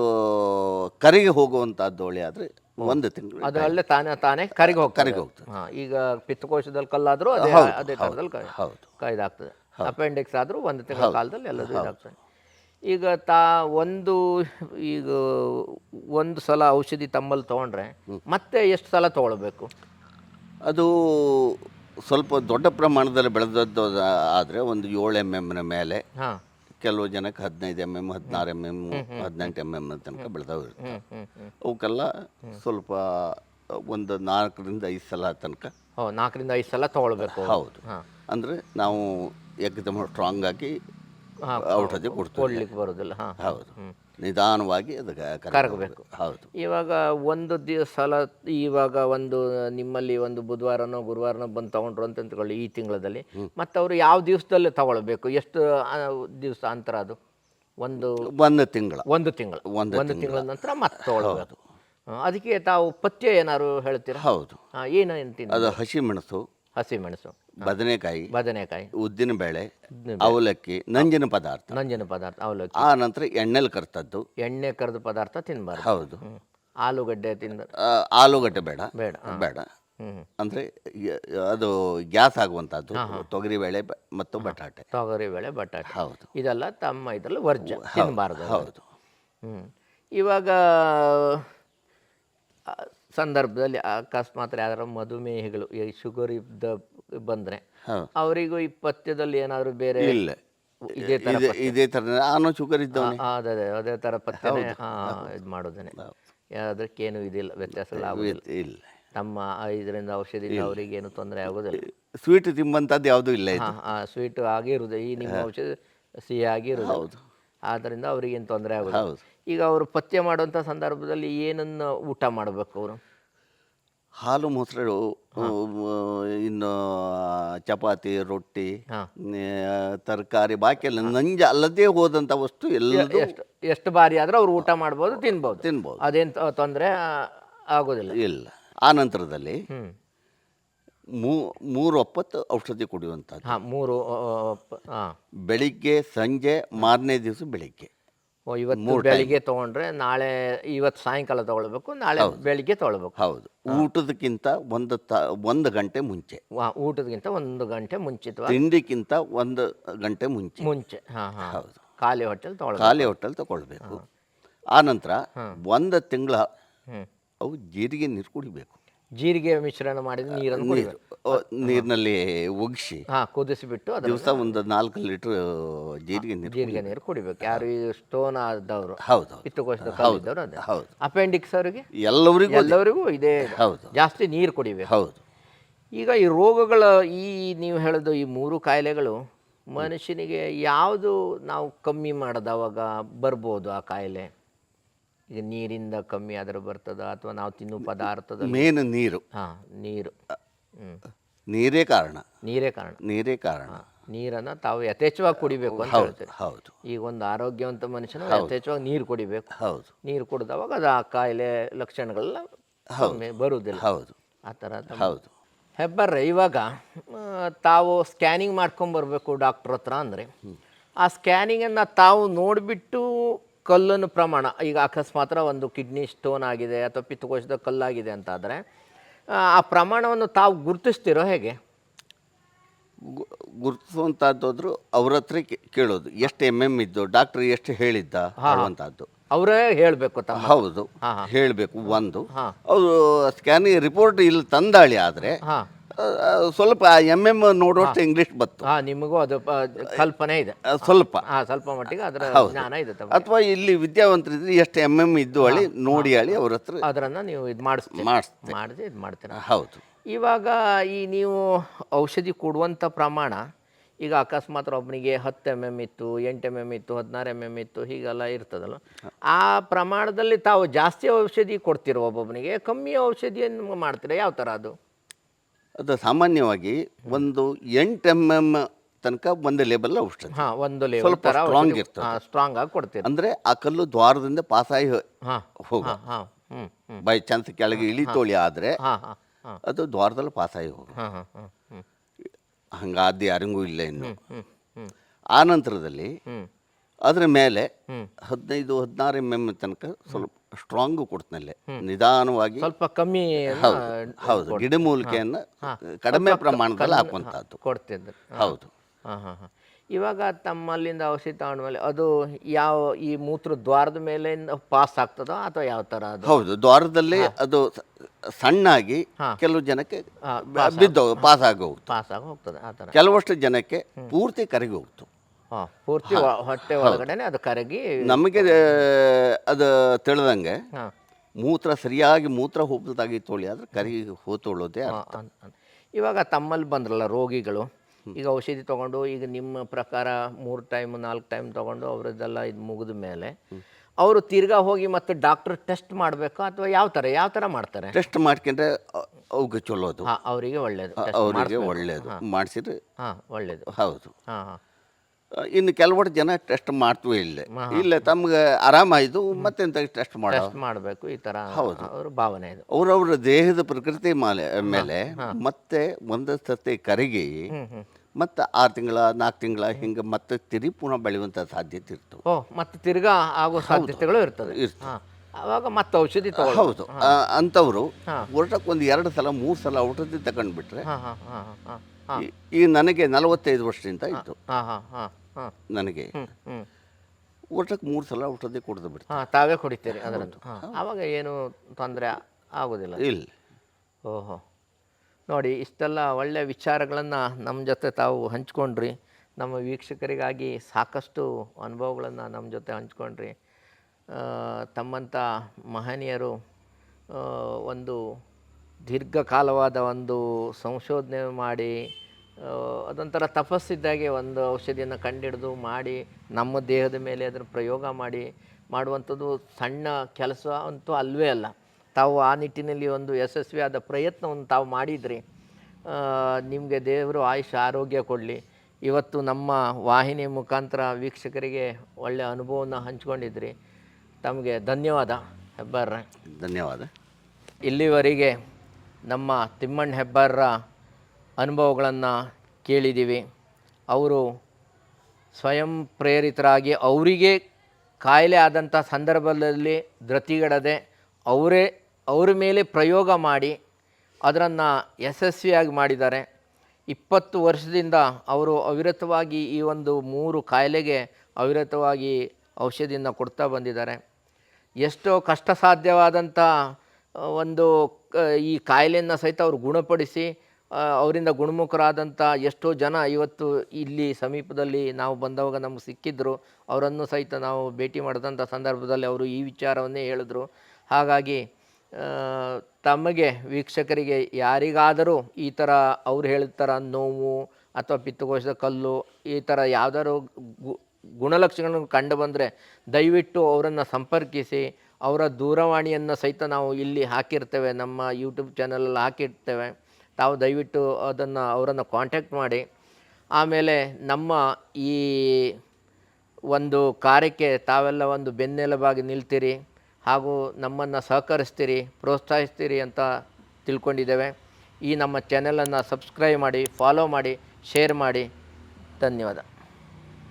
ಕರಿಗೆ ಹೋಗುವಂಥದ್ದು ಒಳ್ಳೆ ಆದರೆ ಒಂದು ತಿಂಗಳು ಅದರಲ್ಲೇ ತಾನೇ ತಾನೇ ಕರಿಗೆ ಹೋಗ್ತದೆ. ಕರಿಗೆ ಹೋಗ್ತದೆ. ಹಾಂ ಈಗ ಪಿತ್ತಕೋಶದಲ್ಲಿ ಕಲ್ಲಾದರೂ ಅದೇ ಅದೇ ಥರದಲ್ಲಿ ಕ ಹೌದು. ಕ- ಇದಾಗ್ತದೆ ಅಪೆಂಡಿಕ್ಸ್ ಆದರೂ ಒಂದು ತಿಂಗಳ ಕಾಲದಲ್ಲಿ ಎಲ್ಲದೂ ಇದಾಗ್ತದೆ. ಈಗ ತಾ ಒಂದು ಈಗ ಒಂದು ಸಲ ಔಷಧಿ ತಮ್ಮಲ್ಲಿ ತೊಗೊಂಡ್ರೆ ಮತ್ತೆ ಎಷ್ಟು ಸಲ ತೊಗೊಳ್ಬೇಕು? ಅದು ಸ್ವಲ್ಪ ದೊಡ್ಡ ಪ್ರಮಾಣದಲ್ಲಿ ಬೆಳೆದದ್ದು ಆದರೆ ಒಂದು ಏಳು ಎಂ ಎಮ್ನ ಮೇಲೆ ಹಾಂ. ಕೆಲವು ಜನಕ್ಕೆ ಹದಿನೈದು ಎಂ ಎಂ ಹದಿನಾರು ಎಂ ಎಂ ಹದಿನೆಂಟು ಎಂ ಎಂ ತನಕ ಬೆಳೆದವು ಇರ್ತವೆ ಅವಕ್ಕೆಲ್ಲ ಸ್ವಲ್ಪ ಒಂದು ನಾಲ್ಕರಿಂದ ಐದು ಸಲ ತನಕ ನಾಲ್ಕರಿಂದ ಐದು ಸಲ ತಗೊಳ್ಬೇಕು. ಹೌದು. ಅಂದರೆ ನಾವು ಎಕ್ದಮ್ ಸ್ಟ್ರಾಂಗ್ ಆಗಿ ಔಷಧಿ ಕೊಡ್ತೀವಿ ಕೊಡ್ಲಿಕ್ಕೆ ಬರೋದಿಲ್ಲ ಹಾಂ. ಹೌದು. ನಿಧಾನವಾಗಿ ಅದಕ್ಕೆ ಕರಗಬೇಕು. ಹೌದು. ಇವಾಗ ಒಂದು ದಿವಸ ಸಲ ಇವಾಗ ಒಂದು ನಿಮ್ಮಲ್ಲಿ ಒಂದು ಬುಧವಾರನೋ ಗುರುವಾರನೋ ಬಂದು ತಗೊಂಡ್ರು ಅಂತ ಅಂದ್ಕೊಳ್ಳಿ ಈ ತಿಂಗಳಲ್ಲಿ. ಮತ್ತು ಅವರು ಯಾವ ದಿವಸದಲ್ಲಿ ತಗೊಳ್ಬೇಕು? ಎಷ್ಟು ದಿವಸ ಅಂತರ ಅದು? ಒಂದು ಒಂದು ತಿಂಗಳ. ಒಂದು ತಿಂಗಳು. ಒಂದು ಒಂದು ತಿಂಗಳ. ನಂತರ ಮತ್ತೆ ತಗೊಳ್ಬೋದು ಹಾ, ಅದಕ್ಕೆ ತಾವು ಪಥ್ಯ ಏನಾದ್ರು ಹೇಳ್ತೀರಾ? ಹೌದು. ಏನು ತಿಂದು? ಅದು ಹಸಿ ಮೆಣಸು. ಹಸಿಮೆಣಸು ಬದನೆಕಾಯಿ ಬದನೆಕಾಯಿ. ಉದ್ದಿನ ಬೇಳೆ ಅವಲಕ್ಕಿ ನಂಜಿನ ಪದಾರ್ಥ. ನಂಜಿನ ಪದಾರ್ಥ ಅವಲಕ್ಕಿ. ಆ ನಂತರ ಎಣ್ಣೆಲಿ ಕರ್ತದ್ದು ಎಣ್ಣೆ ಕರೆದ ಪದಾರ್ಥ ತಿನ್ನಬಾರ್ದು ಹೌದು. ಆಲೂಗಡ್ಡೆ ತಿಂದ ಆಲೂಗಡ್ಡೆ ಬೇಡ. ಬೇಡ. ಬೇಡ. ಅಂದರೆ ಅದು ಗ್ಯಾಸ್ ಆಗುವಂಥದ್ದು. ತೊಗರಿ ಬೇಳೆ ಮತ್ತು ಬಟಾಟೆ. ತೊಗರಿ ಬೇಳೆ ಬಟಾಟೆ. ಹೌದು. ಇದೆಲ್ಲ ತಮ್ಮ ಇದರಲ್ಲಿ ವರ್ಜ ತಿನ್ನಬಾರ್ದು ಹೌದು. ಇವಾಗ ಸಂದರ್ಭದಲ್ಲಿ ಅಕಸ್ಮಾತ್ ಯಾವ್ದಾರ ಮಧುಮೇಹಿಗಳು ಈ ಶುಗರ್ ಇದ್ದ ಬಂದರೆ ಅವರಿಗೂ ಈ ಪಥ್ಯದಲ್ಲಿ ಏನಾದರೂ ಬೇರೆ ಇಲ್ಲ. ಇದೇ ಥರ ಇದೇ ಇದೇ ಥರ ನಾನು ಶುಗರ್ ಇದ್ದವನೇ. ಆ, ಅದೇ ಅದೇ ಅದೇ ಥರ ಪಥ್ಯನೇ. ಇದು ಮಾಡೋದೇನೆ ಅದಕ್ಕೇನು ಇದಿಲ್ಲ ವ್ಯತ್ಯಾಸ ಇಲ್ಲ. ತಮ್ಮ ಇದರಿಂದ ಅವರಿಗೆ ಅವರಿಗೇನು ತೊಂದರೆ ಆಗೋದಿಲ್ಲ. ಸ್ವೀಟ್ ತಿಂಬಂತದ್ದು ಯಾವುದೂ ಇಲ್ಲ ಇದು. ಹಾಂ ಹಾಂ ಸ್ವೀಟ್ ಆಗಿರುವುದು ಈ ನಿಮ್ಮ ಔಷಧಿ ಸಿಹಿ ಆಗಿರುವುದು ಹೌದು. ಆದ್ದರಿಂದ ಅವ್ರಿಗೇನು ತೊಂದರೆ ಆಗೋದು ಹೌದು. ಈಗ ಅವರು ಪಥ್ಯ ಮಾಡುವಂಥ ಸಂದರ್ಭದಲ್ಲಿ ಏನನ್ನು ಊಟ ಮಾಡಬೇಕು ಅವರು? ಹಾಲು ಮೊಸರು ಇನ್ನು ಚಪಾತಿ ರೊಟ್ಟಿ ತರಕಾರಿ ಬಾಕಿ ಎಲ್ಲ ನಂಜ ಅಲ್ಲದೆ ಹೋದಂಥ ವಸ್ತು ಎಲ್ಲ ಎಷ್ಟು ಎಷ್ಟು ಬಾರಿ ಆದರೂ ಅವ್ರು ಊಟ ಮಾಡ್ಬೋದು ತಿನ್ಬೋದು. ತಿನ್ಬೋದು. ಅದೇನು ತೊಂದರೆ ಆಗೋದಿಲ್ಲ. ಇಲ್ಲ. ಆ ನಂತರದಲ್ಲಿ ಮೂ ಮೂರು ಒಪ್ಪತ್ತು ಔಷಧಿ ಕುಡಿಯುವಂಥದ್ದು. ಮೂರು ಬೆಳಿಗ್ಗೆ ಸಂಜೆ ಮಾರನೇ ದಿವಸ ಬೆಳಿಗ್ಗೆ. ಇವತ್ತು ಬೆಳಿಗ್ಗೆ ತಗೊಂಡ್ರೆ ನಾಳೆ ಇವತ್ತು ಸಾಯಂಕಾಲ ತೊಗೊಳ್ಬೇಕು ನಾಳೆ ಬೆಳಿಗ್ಗೆ ತೊಗೊಳ್ಬೇಕು. ಹೌದು. ಊಟದಕ್ಕಿಂತ ಒಂದು ತ ಒಂದು ಗಂಟೆ ಮುಂಚೆ. ವಾ- ಊಟದಕ್ಕಿಂತ ಒಂದು ಗಂಟೆ ಮುಂಚಿತವಾಗಿ ತಿಂಡಿಕ್ಕಿಂತ ಒಂದು ಗಂಟೆ ಮುಂಚೆ. ಮುಂಚೆ. ಹಾಂ ಹಾಂ. ಹೌದು. ಖಾಲಿ ಹೋಟೆಲ್ ತೊಗೊಳ್ಬೇಕು. ಖಾಲಿ ಹೋಟೆಲ್ ತಗೊಳ್ಬೇಕು. ಆ ನಂತರ ಒಂದು ತಿಂಗಳ ಅವು ಜೀರಿಗೆ ನೀರು ಕುಡಿಬೇಕು. ಜೀರಿಗೆ ಮಿಶ್ರಣ ಮಾಡಿದ ನೀರನ್ನು ಕುಡಿಬೇಕು. ನೀರಿನಲ್ಲಿ ಒಗ್ಸಿ. ಹಾ ಕುದಿಸಿಬಿಟ್ಟು ಅದ್ರ ದಿವಸ ಒಂದು ನಾಲ್ಕು ಲೀಟ್ರ್ ಜೀರಿಗೆ ನೀರು ಜೀರಿಗೆ ನೀರು ಕುಡಿಬೇಕು. ಯಾರು ಈ ಸ್ಟೋನ್ ಆದವರು ಹೌದು ಹೌದು. ಪಿತ್ತಕೋಶದ ಅದೇ. ಹೌದು. ಅಪೆಂಡಿಕ್ಸ್ ಅವರಿಗೆ? ಎಲ್ಲರಿಗೂ ಎಲ್ಲರಿಗೂ ಇದೇ. ಹೌದು. ಜಾಸ್ತಿ ನೀರು ಕುಡಿಬೇಕು. ಹೌದು. ಈಗ ಈ ರೋಗಗಳ ಈ ನೀವು ಹೇಳೋದು ಈ ಮೂರು ಕಾಯಿಲೆಗಳು ಮನುಷ್ಯನಿಗೆ ಯಾವುದು ನಾವು ಕಮ್ಮಿ ಮಾಡೋದವಾಗ ಬರ್ಬೋದು ಆ ಕಾಯಿಲೆ? ಈಗ ನೀರಿಂದ ಕಮ್ಮಿ ಆದ್ರೆ ಬರ್ತದ ಅಥವಾ ನಾವು ತಿನ್ನೋ ಪದಾರ್ಥದ ಮೇನ್ ನೀರು. ಹಾಂ ನೀರು. ನೀರೇ ಕಾರಣ. ನೀರೇ ಕಾರಣ. ನೀರೇ ಕಾರಣ. ನೀರನ್ನು ತಾವು ಯಥೇಚ್ಛವಾಗಿ ಕುಡಿಬೇಕು ಅಂತ ಹೇಳ್ತೇವೆ ಹೌದು. ಈಗ ಒಂದು ಆರೋಗ್ಯವಂತ ಮನುಷ್ಯನ ಯಥೇಚ್ಛವಾಗಿ ನೀರು ಕುಡಿಬೇಕು. ಹೌದು. ನೀರು ಕುಡಿದವಾಗ ಅದು ಆ ಕಾಯಿಲೆ ಲಕ್ಷಣಗಳೆಲ್ಲ ಕಮ್ಮಿ ಬರುವುದಿಲ್ಲ. ಹೌದು. ಆ ಥರ ತಮ್ಮ- ಹೌದು. ಹೆಬ್ಬರ್ರೆ ಇವಾಗ ಆ, ತಾವು ಸ್ಕ್ಯಾನಿಂಗ್ ಮಾಡ್ಕೊಂಬರ್ಬೇಕು ಡಾಕ್ಟ್ರ್ ಹತ್ರ ಅಂದರೆ ಆ ಸ್ಕ್ಯಾನಿಂಗನ್ನು ತಾವು ನೋಡಿಬಿಟ್ಟು ಕಲ್ಲನ್ನು ಪ್ರಮಾಣ ಈಗ ಅಕಸ್ಮಾತ್ ಒಂದು ಕಿಡ್ನಿ ಸ್ಟೋನ್ ಆಗಿದೆ ಅಥವಾ ಪಿತ್ತಕೋಶದ ಕಲ್ಲಾಗಿದೆ ಅಂತಾದರೆ ಆ ಪ್ರಮಾಣವನ್ನು ತಾವು ಗುರುತಿಸ್ತಿರೋ ಹೇಗೆ? ಗು- ಗುರುತಿಸುವಂಥದ್ದಾದ್ರು ಅವ್ರ ಹತ್ರ ಕೇಳೋದು ಎಷ್ಟು ಎಂ ಎಂ ಇದ್ದು ಡಾಕ್ಟ್ರ್ ಎಷ್ಟು ಹೇಳಿದ್ದ ಅನ್ನುವಂಥದ್ದು ಅವರೇ ಹೇಳಬೇಕು ಹೌದು. ಹೇಳಬೇಕು ಒಂದು. ಅವರು ಸ್ಕ್ಯಾನಿಂಗ್ ರಿಪೋರ್ಟ್ ಇಲ್ಲಿ ತಂದಾಳಿ ಆದರೆ ಹಾಂ. ಸ್ವಲ್ಪ ಎಂ ಎಂ ನೋಡುವಷ್ಟು ಇಂಗ್ಲಿಷ್ ಬತ್ತು. ಹಾ ನಿಮಗೂ ಅದು ಪ- ಕಲ್ಪನೆ ಇದೆ. ಆ, ಸ್ವಲ್ಪ. ಹಾ ಸ್ವಲ್ಪ ಮಟ್ಟಿಗೆ ಅದರ ಜ್ಞಾನ ಇದೆ ತಮ್ಮ ಅಥವಾ ಇಲ್ಲಿ ವಿದ್ಯಾವಂತರಿದ್ರೆ ಎಷ್ಟು ಎಂ ಎಂ ಇದ್ದು ಹೇಳಿ ನೋಡಿ ಹೇಳಿ ಅವ್ರ ಹತ್ರ ಅದರನ್ನ ನೀವು ಇದು ಮಾಡಿಸ್ತೀರಿ. ಮಾಡಿಸ್ತೆ ಮಾಡಿಸಿ ಇದು ಮಾಡ್ತೀರಾ. ಹೌದು. ಇವಾಗ ಈ ನೀವು ಔಷಧಿ ಕೊಡುವಂಥ ಪ್ರಮಾಣ ಈಗ ಅಕಸ್ಮಾತ್ ಒಬ್ಬನಿಗೆ ಹತ್ತು ಎಂ ಎಂ ಇತ್ತು ಎಂಟು ಎಂ ಎಂ ಇತ್ತು ಹದಿನಾರು ಎಂ ಎಂ ಇತ್ತು ಹೀಗೆಲ್ಲ ಇರ್ತದಲ್ಲ. ಆ ಪ್ರಮಾಣದಲ್ಲಿ ತಾವು ಜಾಸ್ತಿ ಔಷಧಿ ಕೊಡ್ತೀರ ಒಬ್ಬೊಬ್ಬನಿಗೆ ಕಮ್ಮಿ ಔಷಧಿಯನ್ನು ಮಾಡ್ತೀರಾ? ಯಾವ ಥರ ಅದು? ಅದು ಸಾಮಾನ್ಯವಾಗಿ ಒಂದು ಎಂಟು ಎಂ ಎಂ ತನಕ ಒಂದು ಲೇಬಲ್ ಔಷಧಿ. ಹಾ ಒಂದು ಲೇಬಲ್ ಸ್ವಲ್ಪ strong ಇರ್ತದೆ. ಸ್ಟ್ರಾಂಗ್ ಆಗಿ ಕೊಡ್ತೀರಿ. ಅಂದರೆ ಆ ಕಲ್ಲು ದ್ವಾರದಿಂದ ಪಾಸಾಗಿ ಹಾ ಹೋಗ. ಹಾಂ ಹಾಂ ಹ್ಞೂ ಹ್ಞೂ ಬೈ ಚಾನ್ಸ್ ಕೆಳಗೆ ಇಳಿತೋಳಿ ಆದರೆ ಹಾಂ ಹಾಂ ಹಾಂ. ಅದು ದ್ವಾರದಲ್ಲಿ ಪಾಸಾಗಿ ಹೋಗು. ಹಾ ಹಾ ಹಾಂ ಹ್ಞೂ ಹಂಗಾದ್ದು ಯಾರಿಗೂ ಇಲ್ಲ ಇನ್ನು. ಆ ನಂತರದಲ್ಲಿ ಹ್ಞೂ ಅದರ ಮೇಲೆ ಹದಿನೈದು ಹದಿನಾರು ಎಂ ಎಂ ತನಕ ಸ್ವಲ್ಪ ಸ್ಟ್ರಾಂಗು ಕೊಡ್ತನಲ್ಲೇ ನಿಧಾನವಾಗಿ. ಸ್ವಲ್ಪ ಕಮ್ಮಿ ಹೌದು ಹೌದು ಗಿಡಮೂಲಿಕೆಯನ್ನು ಕಡಿಮೆ ಪ್ರಮಾಣದಲ್ಲಿ ಹಾಕುವಂಥದ್ದು. ಕೊಡ್ತಿದ್ರು ಹೌದು. ಹಾಂ ಹಾಂ ಹಾಂ. ಇವಾಗ ತಮ್ಮಲ್ಲಿಂದ ಔಷಧಿ ತಗೊಂಡ ಮೇಲೆ ಅದು ಯಾವ ಈ ಮೂತ್ರ ದ್ವಾರದ ಮೇಲೆ ಪಾಸ್ ಆಗ್ತದೋ ಅಥವಾ ಯಾವ ಥರ ಅದು? ಹೌದು ದ್ವಾರದಲ್ಲಿ ಅದು ಸಣ್ಣಾಗಿ ಕೆಲವು ಜನಕ್ಕೆ ಬಿದ್ದು ಪಾಸ್ ಆಗಿ ಹೋಗ್ತು ಪಾಸ್ ಆಗಿ ಹೋಗ್ತದೆ ಆ ಥರ ಕೆಲವಷ್ಟು ಜನಕ್ಕೆ ಪೂರ್ತಿ ಕರಗಿ ಹೋಗ್ತು. ಪೂರ್ತಿ ಒ- ಹೊಟ್ಟೆ ಒಳಗಡೆನೆ ಅದು ಕರಗಿ ನಮಗೆ ಅದು ತಿಳಿದಂಗೆ ಹಾಂ. ಮೂತ್ರ ಸರಿಯಾಗಿ ಮೂತ್ರ ಹೋಗ್ದಾಗಿ ತೊಳಿ ಆದ್ರೆ ಕರಗಿ ಹೋತೊಳ್ಳೋದೇ ಆ, ಅನ್- ಅನ್- ಇವಾಗ ತಮ್ಮಲ್ಲಿ ಬಂದ್ರಲ್ಲ ರೋಗಿಗಳು ಈಗ ಔಷಧಿ ತಗೊಂಡು ಈಗ ನಿಮ್ಮ ಪ್ರಕಾರ ಮೂರು ಟೈಮ್ ನಾಲ್ಕು ಟೈಮ್ ತಗೊಂಡು ಅವರದ್ದೆಲ್ಲ ಇದು ಮುಗಿದ ಮೇಲೆ ಅವರು ತಿರ್ಗಾ ಹೋಗಿ ಮತ್ತೆ ಡಾಕ್ಟರ್ ಟೆಸ್ಟ್ ಮಾಡಬೇಕು ಅಥವಾ ಯಾವ ಥರ ಯಾವ ಥರ ಮಾಡ್ತಾರೆ? ಟೆಸ್ಟ್ ಮಾಡ್ಕೊಂಡ್ರೆ ಅ- ಅವ್ಗೆ ಚಲೋದು. ಹಾಂ ಅವರಿಗೆ ಒಳ್ಳೆಯದು ಅವರಿಗೆ ಒಳ್ಳೇದು. ಮಾಡಿಸಿದ್ರೆ ಹಾಂ ಒಳ್ಳೇದು. ಹೌದು. ಹಾಂ ಹಾಂ. ಇನ್ನು ಕೆಲವರು ಜನ ಟೆಸ್ಟ್ ಮಾಡ್ತೀವಿ ಇಲ್ಲ. ಇಲ್ಲ ತಮ್ಗೆ ಆರಾಮಾಯ್ತು ಮತ್ತೆಂತ ಟೆಸ್ಟ್ ಮಾಡೋ ಟೆಸ್ಟ್ ಮಾಡಬೇಕು ಈ ಥರ ಅವ್ರ ಭಾವನೆ ಇದು. ಅವ್ರವ್ರ ದೇಹದ ಪ್ರಕೃತಿ ಮಾಲೆ ಮೇಲೆ ಮತ್ತೆ ಒಂದು ಸತಿ ಕರಗಿ ಮತ್ತೆ ಆರು ತಿಂಗಳ ನಾಲ್ಕು ತಿಂಗಳ ಹಿಂಗೆ ಮತ್ತೆ ತಿರಿ ಪುನಃ ಬೆಳೆಯುವಂಥ ಸಾಧ್ಯತೆ ಇರ್ತವೆ ಓ ಮತ್ತೆ ತಿರ್ಗಾ ಆಗೋ ಸಾಧ್ಯತೆಗಳು ಇರ್ತದೆ. ಅವಾಗ ಮತ್ತೆ ಔಷಧಿ ತಗೊಳ್ಳಿ ಹೌದು. ಅಂತವ್ರು ಹೊರಟಕ್ಕೆ ವರ್ಷಕ್ಕೆ ಒಂದು ಎರಡು ಸಲ ಮೂರು ಸಲ ಔಷಧಿ ತಗೊಂಡ್ಬಿಟ್ರೆ ಹಾಂ ಹಾಂ ಹಾಂ ಹಾಂ ಹಾಂ. ಈ- ನನಗೆ ನಲವತ್ತೈದು ವರ್ಷದಿಂದ ಇತ್ತು. ಹಾಂ ಹಾಂ ಹಾಂ ಹಾಂ. ನನಗೆ. ಊಟಕ್ಕೆ ಮೂರು ಸಲ ಊಟದೇ ಕುಡಿದು ಬಿಡ್ತೀನಿ ಹಾಂ ತಾವೇ ಕುಡಿತೀರಿ ಅದರದ್ದು. ಹಾಂ ಆವಾಗ ಏನು ತೊಂದರೆ ಆಗೋದಿಲ್ಲ? ಇಲ್ಲ. ಓಹೋ. ನೋಡಿ ಇಷ್ಟೆಲ್ಲ ಒಳ್ಳೆಯ ವಿಚಾರಗಳನ್ನು ನಮ್ಮ ಜೊತೆ ತಾವು ಹಂಚ್ಕೊಂಡ್ರಿ. ನಮ್ಮ ವೀಕ್ಷಕರಿಗಾಗಿ ಸಾಕಷ್ಟು ಅನುಭವಗಳನ್ನು ನಮ್ಮ ಜೊತೆ ಹಂಚ್ಕೊಂಡ್ರಿ. ತಮ್ಮಂಥ ಮಹನೀಯರು ಒಂದು ದೀರ್ಘಕಾಲವಾದ ಒಂದು ಸಂಶೋಧನೆ ಮಾಡಿ ಅದೊಂಥರ ತಪಸ್ಸಿದ್ದಾಗೆ ಒಂದು ಔಷಧಿಯನ್ನು ಕಂಡಿಡಿದು ಮಾಡಿ ನಮ್ಮ ದೇಹದ ಮೇಲೆ ಅದನ್ನು ಪ್ರಯೋಗ ಮಾಡಿ ಮಾಡುವಂಥದ್ದು ಸಣ್ಣ ಕೆಲಸ ಅಂತೂ ಅಲ್ಲವೇ ಅಲ್ಲ. ತಾವು ಆ ನಿಟ್ಟಿನಲ್ಲಿ ಒಂದು ಯಶಸ್ವಿಯಾದ ಪ್ರಯತ್ನವನ್ನು ತಾವು ಮಾಡಿದ್ರಿ. ನಿಮಗೆ ದೇವರು ಆಯುಷ್ ಆರೋಗ್ಯ ಕೊಡಲಿ. ಇವತ್ತು ನಮ್ಮ ವಾಹಿನಿ ಮುಖಾಂತರ ವೀಕ್ಷಕರಿಗೆ ಒಳ್ಳೆಯ ಅನುಭವವನ್ನು ಹಂಚ್ಕೊಂಡಿದ್ರಿ. ತಮಗೆ ಧನ್ಯವಾದ ಹೆಬ್ಬಾರ್ರೆ. ಧನ್ಯವಾದ. ಇಲ್ಲಿವರೆಗೆ ನಮ್ಮ ತಿಮ್ಮಣ್ಣ ಹೆಬ್ಬಾರರ ಅನುಭವಗಳನ್ನು ಕೇಳಿದ್ದೀವಿ. ಅವರು ಸ್ವಯಂ ಪ್ರೇರಿತರಾಗಿ ಅವರಿಗೆ ಕಾಯಿಲೆ ಆದಂಥ ಸಂದರ್ಭದಲ್ಲಿ ಧೃತಿಗೆಡದೆ ಅವರೇ, ಅವರ ಮೇಲೆ ಪ್ರಯೋಗ ಮಾಡಿ ಅದರನ್ನು ಯಶಸ್ವಿಯಾಗಿ ಮಾಡಿದ್ದಾರೆ. ಇಪ್ಪತ್ತು ವರ್ಷದಿಂದ ಅವರು ಅವಿರತವಾಗಿ ಈ ಒಂದು ಮೂರು ಕಾಯಿಲೆಗೆ ಅವಿರತವಾಗಿ ಔಷಧಿಯನ್ನು ಕೊಡ್ತಾ ಬಂದಿದ್ದಾರೆ. ಎಷ್ಟೋ ಕಷ್ಟ ಸಾಧ್ಯವಾದಂಥ ಒಂದು ಈ ಕಾಯಿಲೆಯನ್ನು ಸಹಿತ ಅವರು ಗುಣಪಡಿಸಿ ಅವರಿಂದ ಗುಣಮುಖರಾದಂಥ ಎಷ್ಟೋ ಜನ ಇವತ್ತು ಇಲ್ಲಿ ಸಮೀಪದಲ್ಲಿ ನಾವು ಬಂದವಾಗ ನಮಗೆ ಸಿಕ್ಕಿದ್ರು. ಅವರನ್ನು ಸಹಿತ ನಾವು ಭೇಟಿ ಮಾಡಿದಂಥ ಸಂದರ್ಭದಲ್ಲಿ ಅವರು ಈ ವಿಚಾರವನ್ನೇ ಹೇಳಿದ್ರು. ಹಾಗಾಗಿ ತಮಗೆ ವೀಕ್ಷಕರಿಗೆ ಯಾರಿಗಾದರೂ ಈ ಥರ ಅವ್ರು ಹೇಳಿದ ನೋವು ಅಥವಾ ಪಿತ್ತಕೋಶದ ಕಲ್ಲು ಈ ಥರ ಯಾವ್ದಾದ್ರು ಗುಣಲಕ್ಷಣಗಳು ಕಂಡು ಬಂದರೆ ದಯವಿಟ್ಟು ಅವರನ್ನು ಸಂಪರ್ಕಿಸಿ. ಅವರ ದೂರವಾಣಿಯನ್ನು ಸಹಿತ ನಾವು ಇಲ್ಲಿ ಹಾಕಿರ್ತೇವೆ, ನಮ್ಮ ಯೂಟ್ಯೂಬ್ ಚಾನಲಲ್ಲಿ ಹಾಕಿರ್ತೇವೆ. ತಾವು ದಯವಿಟ್ಟು ಅದನ್ನು, ಅವರನ್ನು ಕಾಂಟ್ಯಾಕ್ಟ್ ಮಾಡಿ. ಆಮೇಲೆ ನಮ್ಮ ಈ ಒಂದು ಕಾರ್ಯಕ್ಕೆ ತಾವೆಲ್ಲ ಒಂದು ಬೆನ್ನೆಲುಬಾಗಿ ನಿಲ್ತೀರಿ ಹಾಗೂ ನಮ್ಮನ್ನು ಸಹಕರಿಸ್ತೀರಿ, ಪ್ರೋತ್ಸಾಹಿಸ್ತೀರಿ ಅಂತ ತಿಳ್ಕೊಂಡಿದ್ದೇವೆ. ಈ ನಮ್ಮ ಚಾನೆಲನ್ನು ಸಬ್ಸ್ಕ್ರೈಬ್ ಮಾಡಿ ಫಾಲೋ ಮಾಡಿ ಶೇರ್ ಮಾಡಿ. ಧನ್ಯವಾದ.